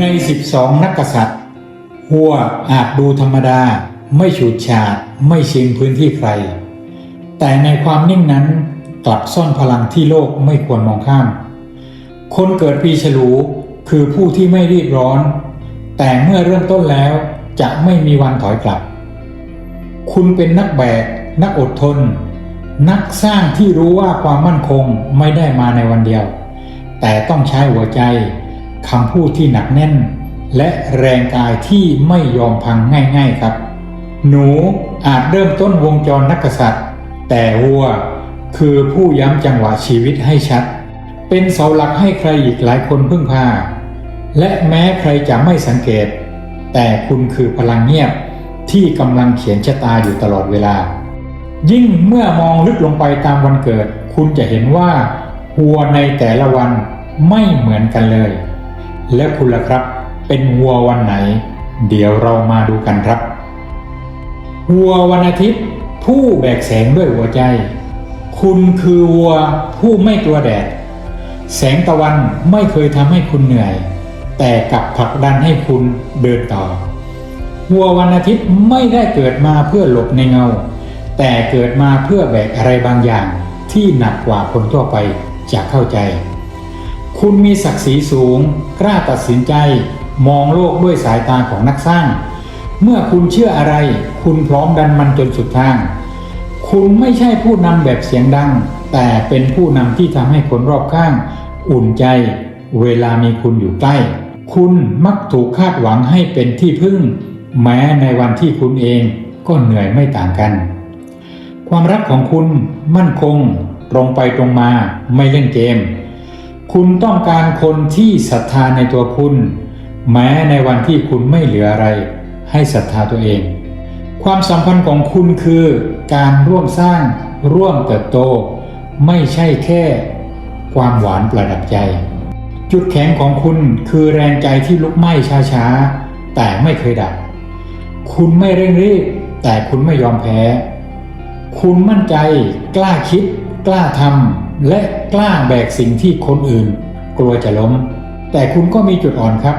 ใน 12 นักกษัตริย์ หัวอาจดูธรรมดา ไม่ฉูดฉาดไม่ชิงพื้นที่ใคร แต่ในความนิ่งนั้นกลับซ่อนพลังที่โลกไม่ควรมองข้าม คนเกิดปีฉลูคือผู้ที่ไม่รีบร้อน แต่เมื่อเริ่มต้นแล้วจะไม่มีวันถอยกลับ คุณเป็นนักแบก นักอดทน นักสร้างที่รู้ว่าความมั่นคงไม่ได้มาในวันเดียว แต่ต้องใช้หัวใจ คำพูดที่หนักแน่น และแรงกายที่ไม่ยอมพังง่าย ๆครับ หนูอาจเริ่มต้นวงจรนักกษัตริย์ แต่วัวคือผู้ย้ำจังหวะชีวิตให้ชัด เป็นเสาหลักให้ใครอีกหลายคนพึ่งพา และแม้ใครจะไม่สังเกต แต่คุณคือพลังเงียบที่กำลังเขียนชะตาอยู่ตลอดเวลา ยิ่งเมื่อมองลึกลงไปตามวันเกิด คุณจะเห็นว่าวัวในแต่ละวันไม่เหมือนกันเลย และคุณล่ะครับ เป็นวัววันไหน เดี๋ยวเรามาดูกันครับ วัววันอาทิตย์ ผู้แบกแสงด้วยหัวใจ คุณคือวัวผู้ไม่กลัวแดด แสงตะวันไม่เคยทำให้คุณเหนื่อย แต่กลับผลักดันให้คุณเดินต่อ วัววันอาทิตย์ไม่ได้เกิดมาเพื่อหลบในเงา แต่เกิดมาเพื่อแบกอะไรบางอย่างที่หนักกว่าคนทั่วไปจะเข้าใจ คุณมีศักดิ์ศรีสูง กล้าตัดสินใจ มองโลกด้วยสายตาของนักสร้าง เมื่อคุณเชื่ออะไร คุณพร้อมดันมันจนสุดทาง คุณไม่ใช่ผู้นำแบบเสียงดัง แต่เป็นผู้นำที่ทำให้คนรอบข้าง อุ่นใจ เวลามีคุณอยู่ใกล้ คุณมักถูกคาดหวังให้เป็นที่พึ่ง แม้ในวันที่คุณเองก็เหนื่อยไม่ต่างกัน ความรักของคุณมั่นคง ตรงไปตรงมาไม่เล่นเกม คุณต้องการคนที่ศรัทธาในตัวคุณ แม้ในวันที่คุณไม่เหลืออะไร ให้ศรัทธาตัวเอง ความสัมพันธ์ของคุณคือการร่วมสร้างร่วมเติบโต ไม่ใช่แค่ ความหวานประดับใจ จุดแข็งของคุณคือแรงใจที่ลุกไหม้ช้าๆ แต่ไม่เคยดับ คุณไม่เร่งรีบ แต่คุณไม่ยอมแพ้ คุณมั่นใจ กล้าคิด กล้าทำ และกล้าแบกสิ่งที่คนอื่น กลัวจะล้ม แต่คุณก็มีจุดอ่อนครับ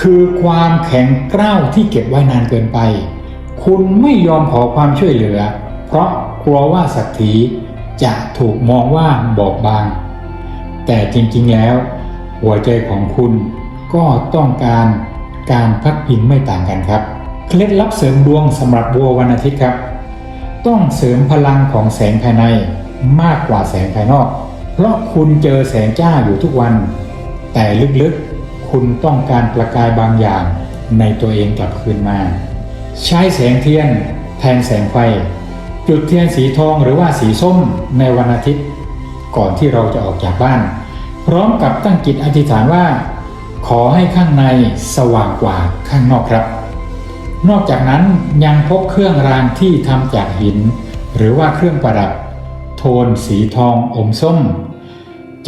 คือความแข็งกร้าวที่เก็บไว้นานเกินไป คุณไม่ยอมขอความช่วยเหลือ เพราะกลัวว่าศักดิ์ศรีจะถูกมองว่าบอบบาง แต่จริงๆแล้ว หัวใจของคุณก็ต้องการการพักพิงไม่ต่างกันครับเคล็ดลับเสริมดวงสำหรับบัววันอาทิตย์ครับ ต้องเสริมพลังของแสงภายใน มากกว่าแสงภายนอก เพราะคุณเจอแสงจ้าอยู่ทุกวัน แต่ลึกๆ คุณต้องการประกายบางอย่างในตัวเองกลับคืนมา ใช้แสงเทียนแทนแสงไฟ จุดเทียนสีทองหรือว่าสีส้มในวันอาทิตย์ ก่อนที่เราจะออกจากบ้าน พร้อมกับตั้งจิตอธิษฐานว่า ขอให้ข้างในสว่างกว่าข้างนอกครับ นอกจากนั้นยังพบเครื่องรางที่ทำจากหิน หรือว่าเครื่องประดับ โทนสีทองอมส้ม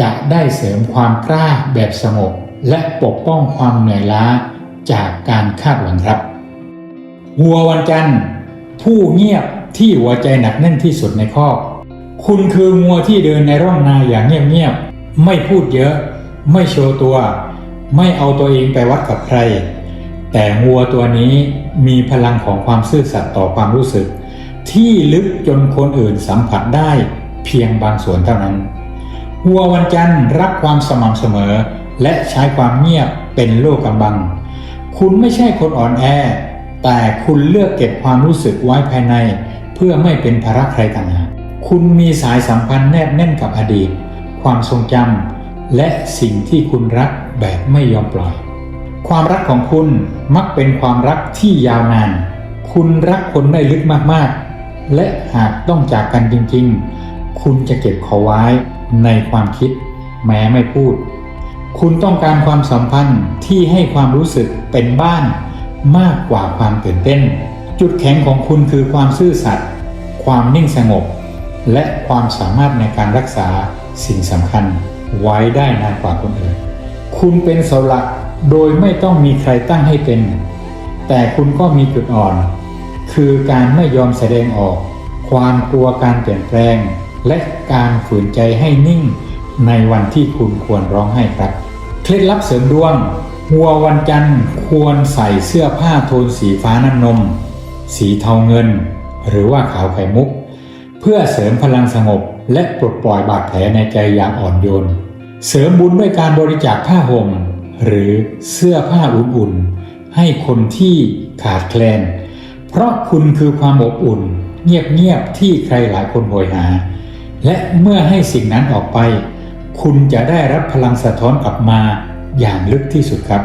จะได้เสริมความกล้าแบบสงบ และปกป้องความเหนื่อยล้าจากการคาดหวังครับ วัววันจันทร์ ผู้เงียบที่หัวใจหนักแน่นที่สุดในคอกคุณคืองัวที่เดินในร่องนาอย่างเงียบๆไม่พูดเยอะ ไม่โชว์ตัว ไม่เอาตัวเองไปวัดกับใคร แต่งัวตัวนี้มีพลังของความซื่อสัตย์ต่อความรู้สึก ที่ลึกจนคนอื่นสัมผัสได้ เพียงบางส่วนเท่านั้น วัววันจันทร์รักความสม่ำเสมอ และใช้ความเงียบเป็นโลกกำบัง คุณไม่ใช่คนอ่อนแอ แต่คุณเลือกเก็บความรู้สึกไว้ภายใน เพื่อไม่เป็นภาระใครต่างหากคุณมีสายสัมพันธ์แนบแน่นกับอดีต ความทรงจำและสิ่งที่คุณรักแบบไม่ยอมปล่อย ความรักของคุณมักเป็นความรักที่ยาวนาน คุณรักคนได้ลึกมากๆ และหากต้องจากกันจริงๆ คุณจะเก็บเขาไว้ในความคิดแม้ไม่พูด คุณต้องการความสัมพันธ์ที่ให้ความรู้สึกเป็นบ้านมากกว่าความตื่นเต้น จุดแข็งของคุณคือความซื่อสัตย์ความนิ่งสงบ และความสามารถในการรักษาสิ่งสำคัญไว้ได้นานกว่าคนอื่น คุณเป็นเสาหลักโดยไม่ต้องมีใครตั้งให้เป็น แต่คุณก็มีจุดอ่อน คือการไม่ยอมแสดงออก ความกลัวการเปลี่ยนแปลง และการฝืนใจให้นิ่งในวันที่คุณควรร้องไห้ครับ เคล็ดลับเสริมดวงวัววันจันทร์ควรใส่เสื้อผ้าโทนสีฟ้าน้ำนม สีเทาเงิน หรือว่าขาวไข่มุก เพื่อเสริมพลังสงบและปลดปล่อยบาดแผลในใจอย่างอ่อนโยน เสริมบุญด้วยการบริจาคผ้าห่มหรือเสื้อผ้าอุ่นๆ ให้คนที่ขาดแคลน เพราะคุณคือความอบอุ่น เงียบๆที่ใครหลายคนโหยหา และเมื่อให้สิ่งนั้นออกไป คุณจะได้รับพลังสะท้อนกลับมาอย่างลึกที่สุดครับ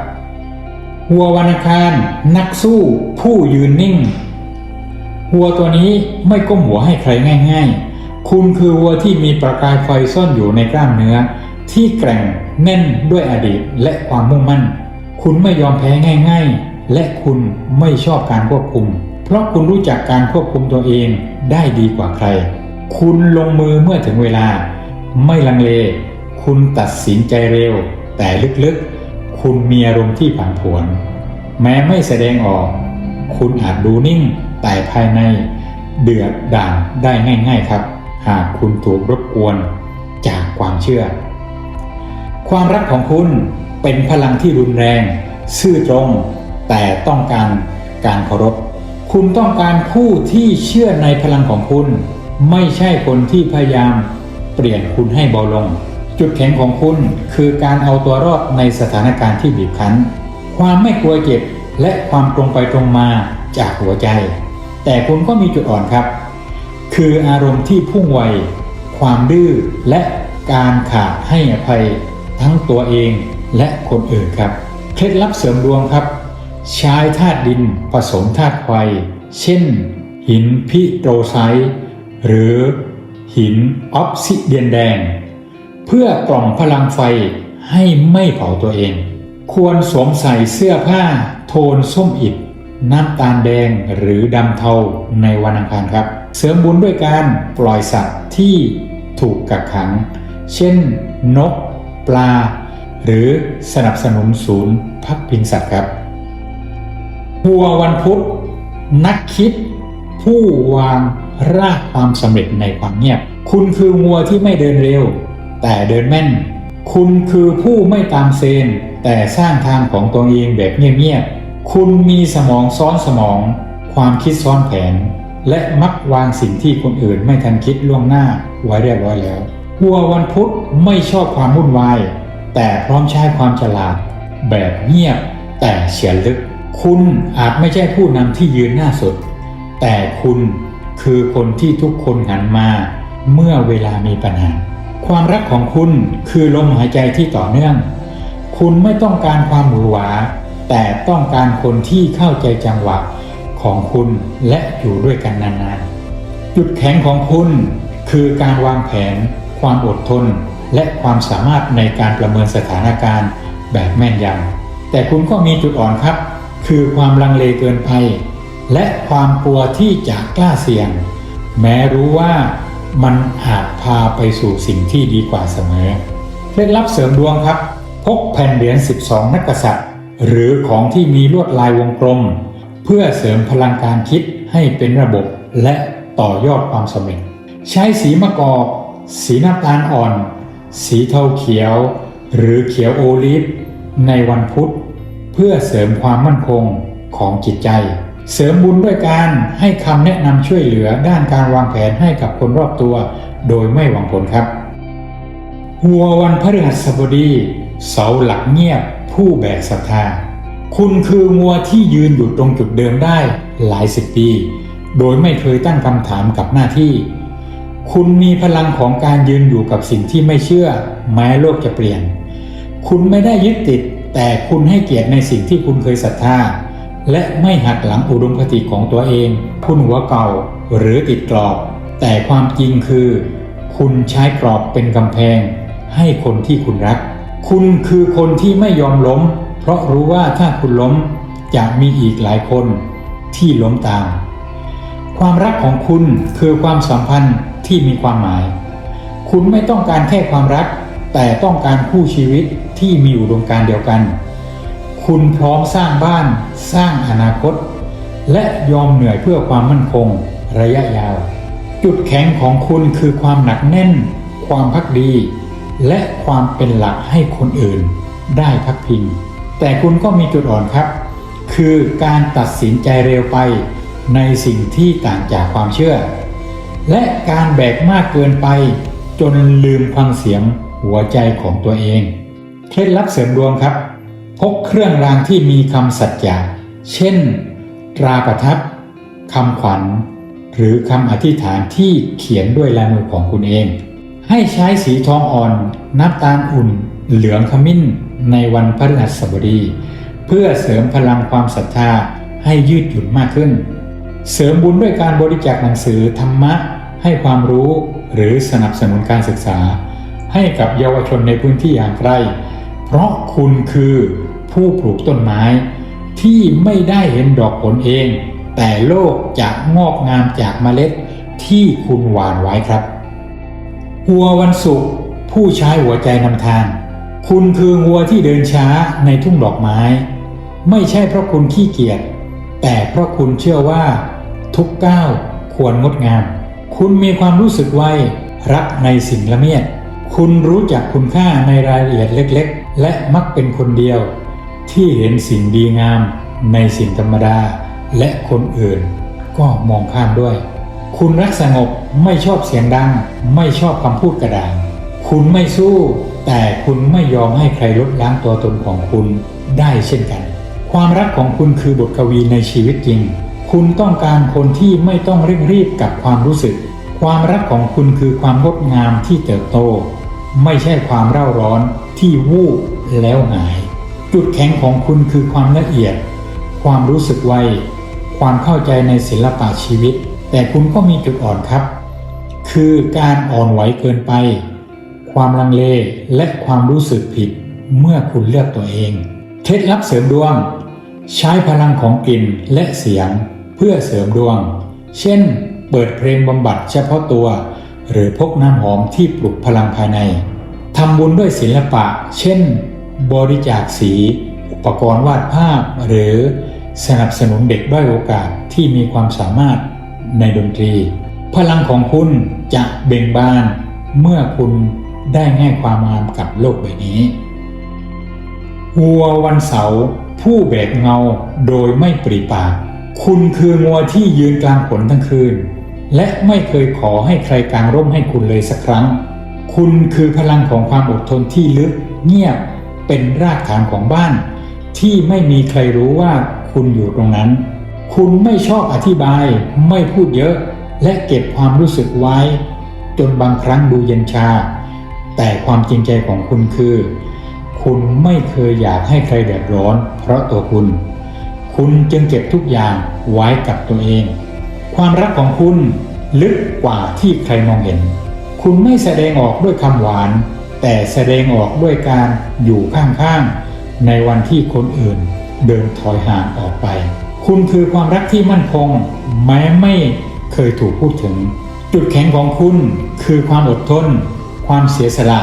วัววันคาร นักสู้ ผู้ยืนนิ่งวัวตัวนี้ไม่ก้มหัวให้ใครง่าย ๆ คุณคือวัวที่มีประกายไฟซ่อนอยู่ในกล้ามเนื้อ ที่แกร่งแน่นด้วยอดีตและความมุ่งมั่น คุณไม่ยอมแพ้ง่าย ๆ และคุณไม่ชอบการควบคุม เพราะคุณรู้จักการควบคุมตัวเองได้ดีกว่าใคร คุณลงมือเมื่อถึงเวลา ไม่ลังเล คุณตัดสินใจเร็ว แต่ลึกๆ คุณมีอารมณ์ที่ผันผวน แม้ไม่แสดงออก คุณอาจดูนิ่งแต่ภายใน เดือดด่านได้ง่าย ๆครับ หากคุณถูกรบกวนจากความเชื่อ ความรักของคุณเป็นพลังที่รุนแรง ซื่อตรง แต่ต้องการการเคารพ คุณต้องการผู้ที่เชื่อในพลังของคุณ ไม่ใช่คนที่พยายามเปลี่ยนคุณให้เบาลง จุดแข็งของคุณคือการเอาตัวรอดในสถานการณ์ที่บีบคั้น ความไม่กลัวเจ็บและความตรงไปตรงมาจากหัวใจ แต่คุณก็มีจุดอ่อนครับ คืออารมณ์ที่พุ่งไว ความดื้อและการขาดให้อภัยทั้งตัวเองและคนอื่นครับ เคล็ดลับเสริมดวงครับ ใช้ธาตุดินผสมธาตุไฟ เช่น หินพิโตรไซต์ หรือหินออฟซิเดียนแดง เพื่อกล่อมพลังไฟให้ไม่เผาตัวเอง ควรสวมใส่เสื้อผ้าโทนส้มอิฐน้ำตาลแดงหรือดำเทาในวันอังคารครับ เสริมบุญด้วยการปล่อยสัตว์ที่ถูกกักขัง เช่น นก ปลา หรือสนับสนุนศูนย์พักพิงสัตว์ครับหัววันพุธนักคิด ผู้วาง รากความสำเร็จในความเงียบ คุณคืองัวที่ไม่เดินเร็ว แต่เดินแม่น คุณคือผู้ไม่ตามเซน แต่สร้างทางของตัวเองแบบเงียบๆ คุณมีสมองซ้อนสมอง ความคิดซ้อนแผน และมักวางสิ่งที่คนอื่นไม่ทันคิดล่วงหน้าไว้เรียบร้อยแล้ววัววันพุธไม่ชอบความวุ่นวาย แต่พร้อมใช้ความฉลาด แบบเงียบแต่เฉียนลึก คุณอาจไม่ใช่ผู้นำที่ยืนหน้าสุด แต่คุณ คือคนที่ทุกคนหันมาเมื่อเวลามีปัญหา ความรักของคุณคือลมหายใจที่ต่อเนื่อง คุณไม่ต้องการความหวือหวา แต่ต้องการคนที่เข้าใจจังหวะของคุณและอยู่ด้วยกันนานๆ จุดแข็งของคุณคือการวางแผน ความอดทน และความสามารถในการประเมินสถานการณ์แบบแม่นยำแต่คุณก็มีจุดอ่อนครับ คือความลังเลเกินไป และความกลัวที่จะกล้าเสี่ยง แม้รู้ว่ามันอาจพาไปสู่สิ่งที่ดีกว่าเสมอเคล็ดลับเสริมดวงครับ พกแผ่นเหรียญ 12 นักษัตริย์ หรือของที่มีลวดลายวงกลม เพื่อเสริมพลังการคิดให้เป็นระบบและต่อยอดความสำเร็จ ใช้สีมะกอก สีน้ำตาลอ่อน สีเทาเขียว หรือเขียวโอลิฟในวันพุธ เพื่อเสริมความมั่นคงของจิตใจ เสริมบุญด้วยการให้คำแนะนำช่วยเหลือด้านการวางแผนให้กับคนรอบตัว โดยไม่หวังผลครับหัววันพฤหัสบดี เสาหลักเงียบ ผู้แบกศรัทธา คุณคืองัวที่ยืนอยู่ตรงจุดเดิมได้หลายสิบปี โดยไม่เคยตั้งคำถามกับหน้าที่ คุณมีพลังของการยืนอยู่กับสิ่งที่ไม่เชื่อ แม้โลกจะเปลี่ยน คุณไม่ได้ยึดติด แต่คุณให้เกียรติในสิ่งที่คุณเคยศรัทธา และไม่หักหลังอุดมคติของตัวเองคุณหัวเก่าหรือติดกรอบ แต่ความจริงคือ คุณใช้กรอบเป็นกำแพง ให้คนที่คุณรัก คุณคือคนที่ไม่ยอมล้ม เพราะรู้ว่าถ้าคุณล้มจะมีอีกหลายคนที่ล้มตาม ความรักของคุณคือความสัมพันธ์ที่มีความหมาย คุณไม่ต้องการแค่ความรัก แต่ต้องการคู่ชีวิตที่มีอุดมการณ์เดียวกัน คุณพร้อมสร้างบ้านสร้างอนาคต และยอมเหนื่อยเพื่อความมั่นคงระยะยาว จุดแข็งของคุณคือความหนักแน่น ความพักดี และความเป็นหลักให้คนอื่น ได้พักพิง แต่คุณก็มีจุดอ่อนครับ คือการตัดสินใจเร็วไปในสิ่งที่ต่างจากความเชื่อ และการแบกมากเกินไป จนลืมฟังเสียงหัวใจของตัวเอง เคล็ดลับเสริมดวงครับ พกเครื่องรางที่มีคำสัจจะเช่น ตราประทับคำขวัญ หรือคำอธิษฐานที่เขียนด้วยลายมือของคุณเอง ให้ใช้สีทองอ่อนน้ำตาลอุ่น เหลืองขมิ้นในวันพฤหัสบดี เพื่อเสริมพลังความศรัทธาให้ยืดหยุ่นมากขึ้น เสริมบุญด้วยการบริจาคหนังสือธรรมะ ให้ความรู้หรือสนับสนุนการศึกษา ให้กับเยาวชนในพื้นที่อย่างไรเพราะคุณคือ ผู้ปลูกต้นไม้ ที่ไม่ได้เห็นดอกผลเอง แต่โลกจะงอกงามจากเมล็ดที่คุณหว่านไว้ครับหัววันศุกร์ผู้ใช้หัวใจนำทาง คุณคือวัวที่เดินช้าในทุ่งดอกไม้ ไม่ใช่เพราะคุณขี้เกียจแต่เพราะคุณเชื่อว่า ทุกก้าวควรงดงาม คุณมีความรู้สึกไวรักในสิ่งละเมียด คุณรู้จักคุณค่าในรายละเอียดเล็ก ๆ และมักเป็นคนเดียว ที่เห็นสิ่งดีงามในสิ่งธรรมดาและคนอื่น ก็มองข้ามด้วย คุณรักสงบไม่ชอบเสียงดัง ไม่ชอบคำพูดกระดานคุณไม่สู้ แต่คุณไม่ยอมให้ใครลดล้างตัวตนของคุณได้เช่นกัน ความรักของคุณคือบทกวีในชีวิตจริง คุณต้องการคนที่ไม่ต้องเร่งรีบกับความรู้สึก ความรักของคุณคือความงดงามที่เติบโต ไม่ใช่ความเร่าร้อนที่วูบแล้วหาย จุดแข็งของคุณคือความละเอียด ความรู้สึกไว ความเข้าใจในศิลปะชีวิต แต่คุณก็มีจุดอ่อนครับ คือการอ่อนไหวเกินไป ความลังเลและความรู้สึกผิด เมื่อคุณเลือกตัวเอง เคล็ดลับเสริมดวง ใช้พลังของกลิ่นและเสียง เพื่อเสริมดวง เช่น เปิดเพลงบำบัดเฉพาะตัว หรือพกน้ำหอมที่ปลุกพลังภายในทำบุญด้วยศิลปะ เช่น บริจาคสี อุปกรณ์วาดภาพ หรือสนับสนุนเด็กด้อยโอกาสที่มีความสามารถในดนตรี พลังของคุณจะเบ่งบาน เมื่อคุณได้ให้ความงามกับโลกใบนี้วัววันเสาร์ผู้แบกเงาโดยไม่ปริปาก คุณคืองัวที่ยืนกลางฝนทั้งคืน และไม่เคยขอให้ใครกลางร่มให้คุณเลยสักครั้ง คุณคือพลังของความอดทนที่ลึกเงียบ เป็นรากฐานของบ้าน ที่ไม่มีใครรู้ว่าคุณอยู่ตรงนั้น คุณไม่ชอบอธิบาย ไม่พูดเยอะ และเก็บความรู้สึกไว้ จนบางครั้งดูเย็นชา แต่ความจริงใจของคุณคือ คุณไม่เคยอยากให้ใครเดือดร้อน เพราะตัวคุณ คุณจึงเก็บทุกอย่างไว้กับตัวเอง ความรักของคุณลึกกว่าที่ใครมองเห็น คุณไม่แสดงออกด้วยคำหวาน แต่แสดงออกด้วยการอยู่ข้างๆ ในวันที่คนอื่นเดินถอยห่างออกไป คุณคือความรักที่มั่นคง แม้ไม่เคยถูกพูดถึง จุดแข็งของคุณคือความอดทน ความเสียสละ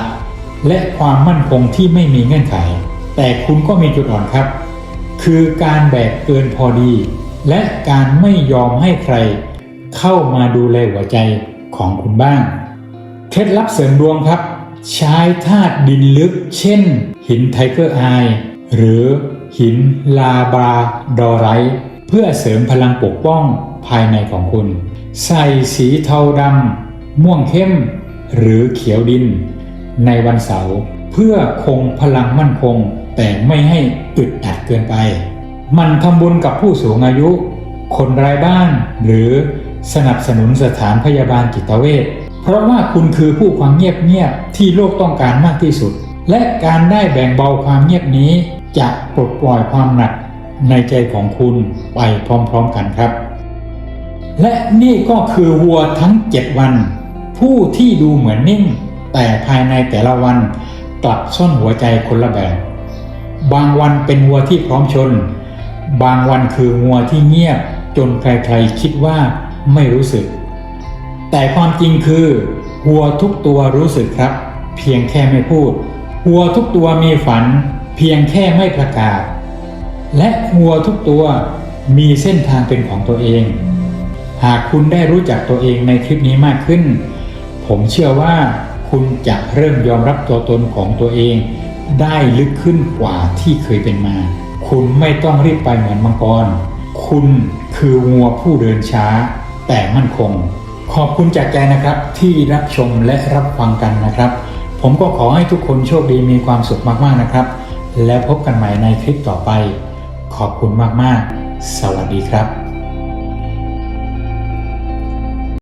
และความมั่นคงที่ไม่มีเงื่อนไข แต่คุณก็มีจุดอ่อนครับ คือการแบกเกินพอดี และการไม่ยอมให้ใคร เข้ามาดูแลหัวใจของคุณบ้าง เคล็ดลับเสริมดวงครับ ใช้ธาตุดินลึก เช่น หินไทเกอร์ไอหรือหินลาบาดอไรเพื่อเสริมพลังปกป้องภายในของคุณ ใส่สีเทาดำม่วงเข้ม หรือเขียวดิน ในวันเสาร์เพื่อคงพลังมั่นคง แต่ไม่ให้อึดอัดเกินไป มันทำบุญกับผู้สูงอายุ คนไร้บ้านหรือสนับสนุนสถานพยาบาลจิตเวช เพราะว่าคุณคือผู้ฟังเงียบๆที่โลกต้องการมากที่สุด และการได้แบ่งเบาความเงียบนี้ จะปลดปล่อยความหนักในใจของคุณไปพร้อมๆกันครับ และนี่ก็คือวัวทั้ง 7 วัน ผู้ที่ดูเหมือนนิ่ง แต่ภายในแต่ละวันกลับซ่อนหัวใจคนละแบบ บางวันเป็นวัวที่พร้อมชน บางวันคือวัวที่เงียบจนใครๆคิดว่าไม่รู้สึก แต่ความจริงคือวัวทุกตัวรู้สึกครับ เพียงแค่ไม่พูดวัวทุกตัวมีฝัน เพียงแค่ไม่ประกาศ และวัวทุกตัวมีเส้นทางเป็นของตัวเอง หากคุณได้รู้จักตัวเองในคลิปนี้มากขึ้น ผมเชื่อว่าคุณจะเริ่มยอมรับตัวตนของตัวเอง ได้ลึกขึ้นกว่าที่เคยเป็นมา คุณไม่ต้องรีบไปเหมือนมังกร คุณคือวัวผู้เดินช้า แต่มั่นคง ขอบคุณจากใจนะครับที่รับชมและรับฟังกันนะครับ ผมก็ขอให้ทุกคนโชคดีมีความสุขมากๆนะครับ แล้วพบกันใหม่ในคลิปต่อไป ขอบคุณมากๆ สวัสดีครับ